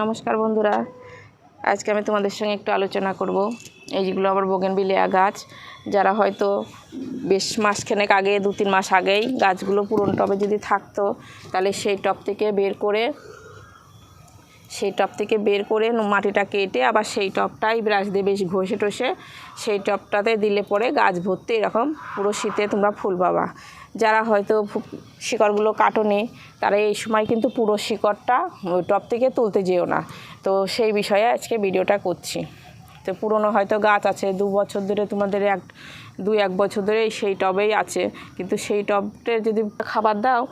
নমস্কার বন্ধুরা। আজকে আমি তোমাদের সঙ্গে একটু আলোচনা করব। এই যেগুলো আবার বোগেনবিলিয়া গাছ, যারা হয়তো বেশ মাসখানেক আগে, দু তিন মাস আগেই গাছগুলো পুরন টবে যদি থাকতো, তাহলে সেই টব থেকে বের করে, সেই টব থেকে বের করে মাটিটা কেটে আবার সেই টবটাই ব্রাশ দিয়ে বেশ ঘষে টষে সেই টবটাতে দিলে পরে গাছ ভর্তি। এরকম পুরো শীতে তোমরা ফুল পাবা। যারা হয়তো শিকড়গুলো কাটনি, তারা এই সময় কিন্তু পুরো শিকড়টা টব থেকে তুলতে যেও না। তো সেই বিষয়ে আজকে ভিডিওটা করছি। তো পুরনো হয়তো গাছ আছে, দু বছর ধরে তোমাদের এক, দুই এক বছর ধরে সেই টবেই আছে। কিন্তু সেই টবটে যদি খাবার দাও,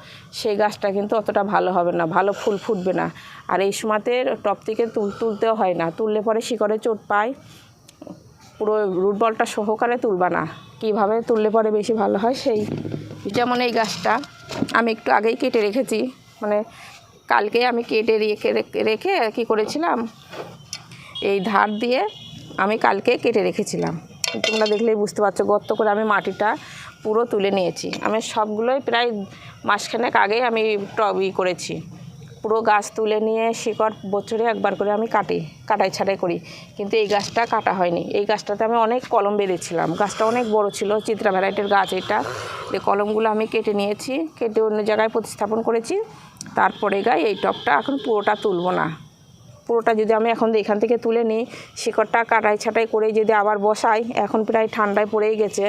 সেই গাছটা কিন্তু অতটা ভালো হবে না, ভালো ফুল ফুটবে না। আর এই সময়তে টব থেকে তুল, তুলতেও হয় না। তুললে পরে শিকড়ে চোট পায়। পুরো রুট বলটা সহকারে তুলবা না। কীভাবে তুললে পরে বেশি ভালো হয় সেই যেমন এই গাছটা আমি একটু আগেই কেটে রেখেছি। মানে কালকে আমি কেটে রেখে রেখে কী করেছিলাম? এই ধার দিয়ে আমি কালকে কেটে রেখেছিলাম। তোমরা দেখলেই বুঝতে পারছ, গর্ত করে আমি মাটিটা পুরো তুলে নিয়েছি। আমি সবগুলোই প্রায় মাসখানেক আগে আমি টব করেছি। পুরো গাছ তুলে নিয়ে শিকড় বছরে একবার করে আমি কাটি, কাটাই ছাটাই করি। কিন্তু এই গাছটা কাটা হয়নি। এই গাছটাতে আমি অনেক কলম বেঁধেছিলাম। গাছটা অনেক বড় ছিল, চিত্রা ভ্যারাইটির গাছ এটা। কলমগুলো আমি কেটে নিয়েছি, কেটে অন্য জায়গায় প্রতিস্থাপন করেছি। তারপরে গায়ে এই টবটা এখন পুরোটা তুলবো না। পুরোটা যদি আমি এখন এখান থেকে তুলে নিই, শিকড়টা কাটাই ছাটাই করে যদি আবার বসাই, এখন প্রায় ঠান্ডায় পড়েই গেছে।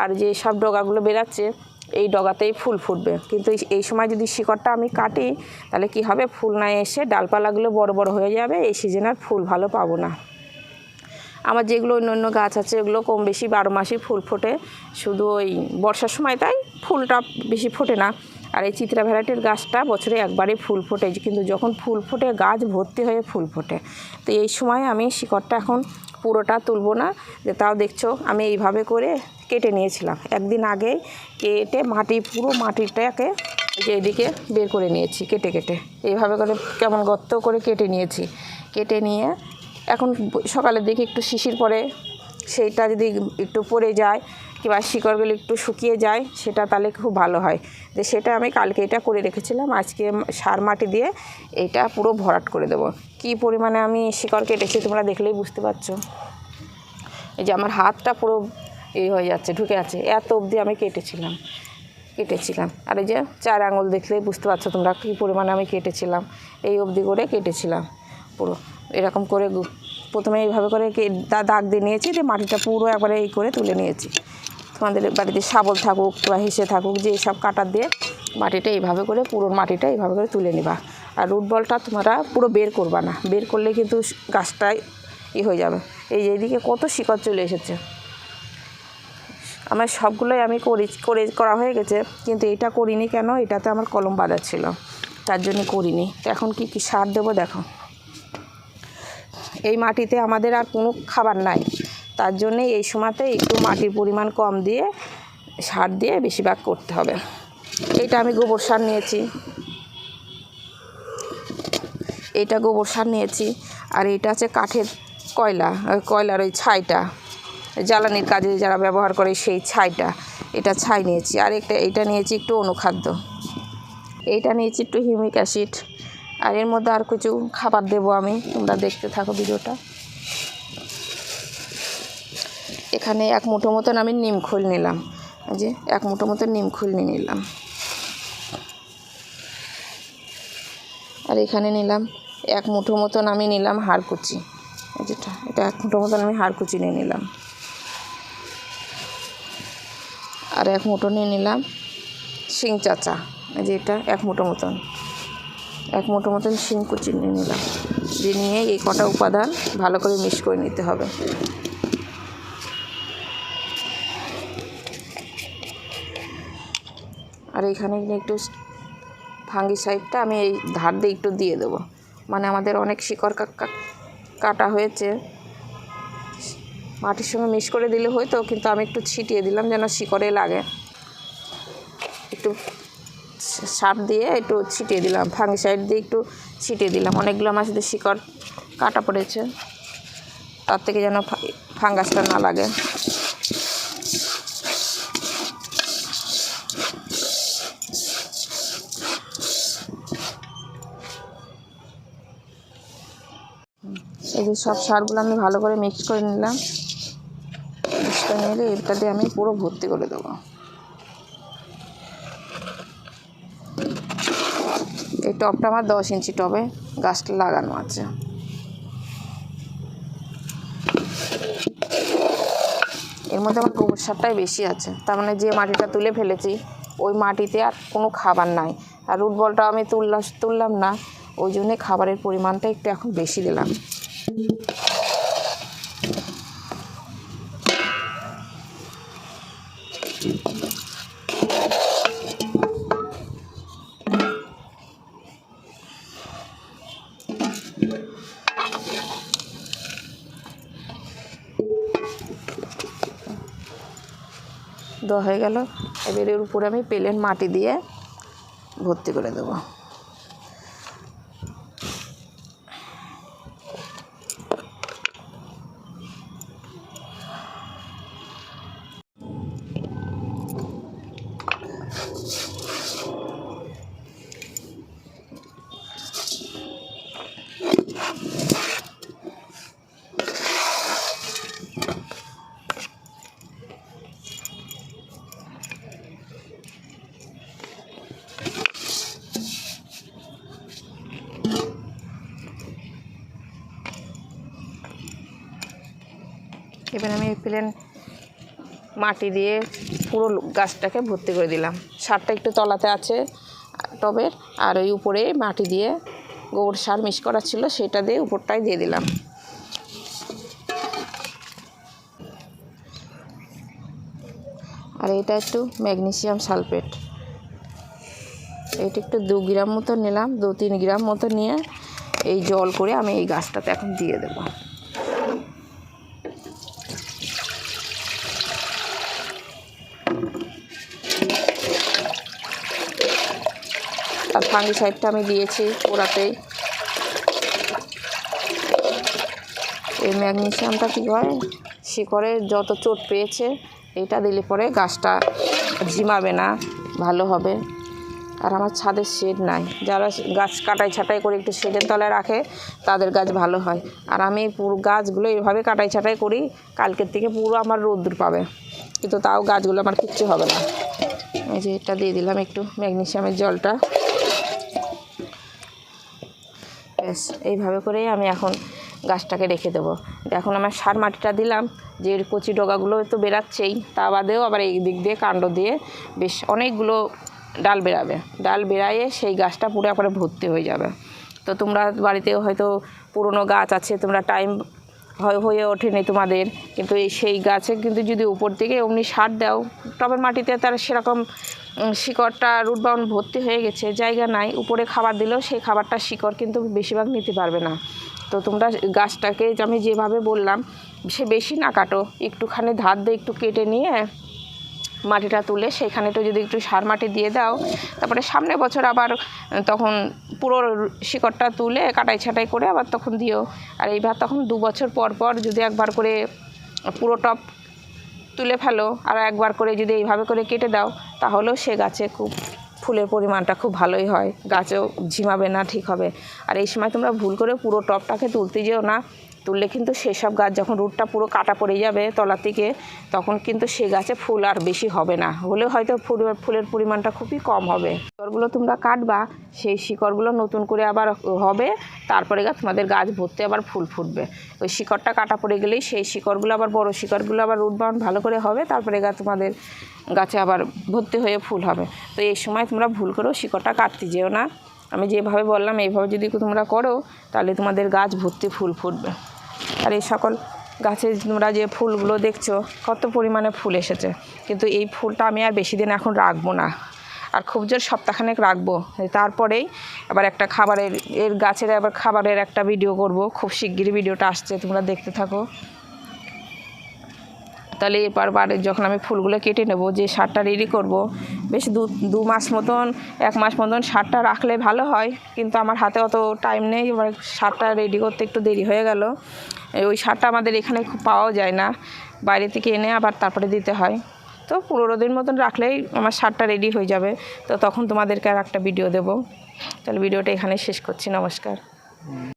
আর যে সব ডগাগুলো বেরাচ্ছে এই ডগাতেই ফুল ফুটবে। কিন্তু এই- সময় যদি শিকড়টা আমি কাটি, তাহলে কি হবে? ফুল না এসে ডালপালাগুলো বড় বড় হয়ে যাবে, এই সিজনে আর ফুল ভালো পাবো না। আমার যেগুলো অন্য অন্য গাছ আছে ওগুলো কম বেশি বারো মাসই ফুল ফোটে। শুধু ওই বর্ষার সময় তাই ফুলটা বেশি ফোটে না। আর এই চিত্রা ভ্যারাইটির গাছটা বছরে একবারই ফুল ফোটে। কিন্তু যখন ফুল ফোটে, গাছ ভর্তি হয়ে ফুল ফোটে। তো এই সময় আমি শিকড়টা এখন পুরোটা তুলবো না। যে তাও দেখছ, আমি এইভাবে করে কেটে নিয়েছিলাম। একদিন আগে কেটে মাটি, পুরো মাটিটাকে যে এদিকে বের করে নিয়েছি কেটে কেটে। এইভাবে করে কেমন গর্ত করে কেটে নিয়েছি। কেটে নিয়ে এখন সকালের দিকে একটু শিশির পরে সেইটা যদি একটু পড়ে যায় কিংবা শিকড়গুলো একটু শুকিয়ে যায়, সেটা তাহলে খুব ভালো হয়। যে সেটা আমি কালকে এটা করে রেখেছিলাম, আজকে সার মাটি দিয়ে এইটা পুরো ভরাট করে দেবো। কী পরিমাণে আমি শিকড় কেটেছি তোমরা দেখলেই বুঝতে পারছ। এই যে আমার হাতটা পুরো এই হয়ে যাচ্ছে, ঢুকে আছে। এত অবধি আমি কেটেছিলাম কেটেছিলাম। আর এই যে চার আঙুল দেখলেই বুঝতে পারছ তোমরা কী পরিমাণে আমি কেটেছিলাম। এই অবধি করে কেটেছিলাম পুরো। এরকম করে প্রথমে এইভাবে করে দাগ দিয়ে নিয়েছি, দিয়ে মাটিটা পুরো একবারে এই করে তুলে নিয়েছি। তোমাদের বাড়িতে শাবল থাকুক বা হেসে থাকুক, যে সব কাটার দিয়ে মাটিটা এইভাবে করে পুরো মাটিটা এইভাবে করে তুলে নিবা। আর রুট বলটা তোমরা পুরো বের করবা না। বের করলে কিন্তু গাছটাই ই হয়ে যাবে। এই যে এদিকে কত শিকড় চলে এসেছে। আমার সবগুলোই আমি করি, করে, করা হয়ে গেছে। কিন্তু এটা করিনি কেন? এটাতে আমার কলম বাঁধা ছিল। তার জন্য করিনি। তো এখন কি কি সার দেবো দেখো। এই মাটিতে আমাদের আর কোনো খাবার নাই। তার জন্যে এই সময়তে একটু মাটির পরিমাণ কম দিয়ে সার দিয়ে বেশিরভাগ করতে হবে। এইটা আমি গোবর সার নিয়েছি। এইটা গোবর সার নিয়েছি। আর এইটা আছে কাঠের কয়লা, কয়লার ওই ছাইটা। জ্বালানির কাজে যারা ব্যবহার করে সেই ছাইটা, এটা ছাই নিয়েছি। আর একটা এইটা নিয়েছি একটু অনুখাদ্য। এইটা নিয়েছি একটু হিউমিক অ্যাসিড। আর এর মধ্যে আর কিছু খাবার দেবো আমি। তোমরা দেখতে থাকো ভিডিওটা। এখানে এক মুঠো মতন আমি নিম খোল নিলাম। যে, এক মুঠো মতন নিম খোল নিয়ে নিলাম। আর এখানে নিলাম এক মুঠো মতন আমি নিলাম হাড়কুচি। যেটা, এটা এক মুঠো মতন আমি হাড়কুচি নিয়ে নিলাম। আর এক মুঠো নিয়ে নিলাম শিং চাচা। এই যে এটা এক মুঠো মতন। এক মুঠো মতন শিং কুচি নিয়ে নিলাম। দিয়ে নিয়ে এই কটা উপাদান ভালো করে মিক্স করে নিতে হবে। আর এখানে একটু ফাঙ্গি সাইডটা আমি এই ধার দিয়ে একটু দিয়ে দেবো। মানে আমাদের অনেক শিকড় কাটা হয়েছে। মাটির সঙ্গে মিক্স করে দিলে হয়তো, কিন্তু আমি একটু ছিটিয়ে দিলাম যেন শিকড়ে লাগে। একটু সার দিয়ে একটু ছিটিয়ে দিলাম ফাঙ্গিসাইড দিয়ে একটু ছিটিয়ে দিলাম। অনেকগুলো সাথে শিকড় কাটা পড়েছে। তার থেকে যেন ফাঙ্গাসটা না লাগে। এই যে সব সারগুলো আমি ভালো করে মিক্স করে নিলাম। করে নিলে এটা দিয়ে আমি পুরো ভর্তি করে দেবো। এই টবটা আমার দশ ইঞ্চি টবে, গাছটা লাগানো আছে। এর মধ্যে আমার গোবর সারটাই বেশি আছে, তার মানে যে মাটিটা তুলে ফেলেছি, ওই মাটিতে আর কোনো খাবার নাই। আর রুট বলটা আমি তুললাম তুললাম না, ওই জন্যে খাবারের পরিমাণটা একটু এখন বেশি দিলাম। দেওয়া হয়ে গেল। এবার এর উপরে আমি পেলেন মাটি দিয়ে ভর্তি করে দেবো। এবার আমি প্লেন মাটি দিয়ে পুরো গাছটাকে ভর্তি করে দিলাম। সারটা একটু তলাতে আছে টবের, আর ওই উপরে মাটি দিয়ে গোবর সার মিক্স করা ছিল, সেটা দিয়ে উপরটাই দিয়ে দিলাম। আর এটা একটু ম্যাগনেসিয়াম সালফেট। এটা একটু দু গ্রাম মতো নিলাম, দু তিন গ্রাম মতো নিয়ে এই জল করে আমি এই গাছটাতে এখন দিয়ে দেবো। আর ফাঙ্গিসাইডটা আমি দিয়েছি ওরাতেই এই ম্যাগনেশিয়ামটা কী হয়? শিকড়ে যত চোট পেয়েছে এটা দিলে পরে গাছটা ঝিমাবে না, ভালো হবে। আর আমার ছাদের শেড নাই। যারা গাছ কাটাই ছাটাই করে একটু শেডের তলায় রাখে, তাদের গাছ ভালো হয়। আর আমি পুরো গাছগুলো এভাবে কাটাই ছাটাই করি, কালকের থেকে পুরো আমার রোদ্দুর পাবে। কিন্তু তাও গাছগুলো আমার কিচ্ছু হবে না। এই যে এটা দিয়ে দিলাম একটু ম্যাগনেশিয়ামের জলটা। ব্যাস এইভাবে করেই আমি এখন গাছটাকে রেখে দেবো। এখন আমার সার মাটিটা দিলাম, যে কচি ডগাগুলো তো বেরাচ্ছেই, তা বাদেও আবার এই দিক দিয়ে কাণ্ড দিয়ে বেশ অনেকগুলো ডাল বেরাবে। ডাল বেরায়ে সেই গাছটা পুরো একবারে ভর্তি হয়ে যাবে। তো তোমরা বাড়িতে হয়তো পুরনো গাছ আছে, তোমরা টাইম হয়, হয়ে ওঠেনি তোমাদের। কিন্তু এই সেই গাছে কিন্তু যদি উপর থেকে অমনি সার দাও টবের মাটিতে তার সেরকম শিকড়টা রুট বাউন্ড ভর্তি হয়ে গেছে, জায়গা নাই। উপরে খাবার দিলেও সেই খাবারটা শিকড় কিন্তু বেশিরভাগ নিতে পারবে না। তো তোমরা গাছটাকে আমি যেভাবে বললাম, সে বেশি না কাটো, একটুখানি ধার দিয়ে একটু কেটে নিয়ে মাটিটা তুলে সেইখানেটা যদি একটু সার মাটি দিয়ে দাও, তারপরে সামনে বছর আবার তখন পুরো শিকড়টা তুলে কাটাই ছাটাই করে আবার তখন দিও। আর এইবার তখন দু বছর পর পর যদি একবার করে পুরো টপ তুলে ফেলো আর একবার করে যদি এইভাবে করে কেটে দাও, তাহলেও সে গাছে খুব ফুলের পরিমাণটা খুব ভালোই হয়। গাছেও ঝিমাবে না, ঠিক হবে। আর এই সময় তোমরা ভুল করে পুরো টপটাকে তুলতে যেও না। তুললে কিন্তু সেসব গাছ যখন রুটটা পুরো কাটা পড়ে যাবে তলা থেকে, তখন কিন্তু সে গাছে ফুল আর বেশি হবে না। হলেও হয়তো ফুল, ফুলের পরিমাণটা খুবই কম হবে। শিকড়গুলো তোমরা কাটবা, সেই শিকড়গুলো নতুন করে আবার হবে, তারপরে গা তোমাদের গাছ ভর্তি আবার ফুল ফুটবে। ওই শিকড়টা কাটা পড়ে গেলেই সেই শিকড়গুলো আবার, বড় শিকড়গুলো আবার রুট বাউন্ড ভালো করে হবে, তারপরে গা তোমাদের গাছে আবার ভর্তি হয়ে ফুল হবে। তো এই সময় তোমরা ভুল করেও শিকড়টা কাটতে যেও না। আমি যেভাবে বললাম, এইভাবে যদি তোমরা করো, তাহলে তোমাদের গাছ ভর্তি ফুল ফুটবে। আর এই সকল গাছে তোমরা যে ফুলগুলো দেখছ, কত পরিমাণে ফুল এসেছে। কিন্তু এই ফুলটা আমি আর বেশি দিন এখন রাখব না। আর খুব জোর সপ্তাহখানেক রাখব। তারপরেই আবার একটা খাবারের, এর গাছের আবার খাবারের একটা ভিডিও করব। খুব শিগগিরই ভিডিওটা আসছে, তোমরা দেখতে থাকো। তাহলে এরপর যখন আমি ফুলগুলো কেটে নেব, যে সারটা রেডি করব, বেশ দু দু মাস মতন, এক মাস মতন সারটা রাখলে ভালো হয়। কিন্তু আমার হাতে অত টাইম নেই, এবার সারটা রেডি করতে একটু দেরি হয়ে গেল। ওই সারটা আমাদের এখানে খুব পাওয়াও যায় না। বাইরে থেকে এনে আবার তারপরে দিতে হয়। তো পনেরো দিন মতন রাখলেই আমার সারটা রেডি হয়ে যাবে। তো তখন তোমাদেরকে আর একটা ভিডিও দেবো। তাহলে ভিডিওটা এখানে শেষ করছি। নমস্কার।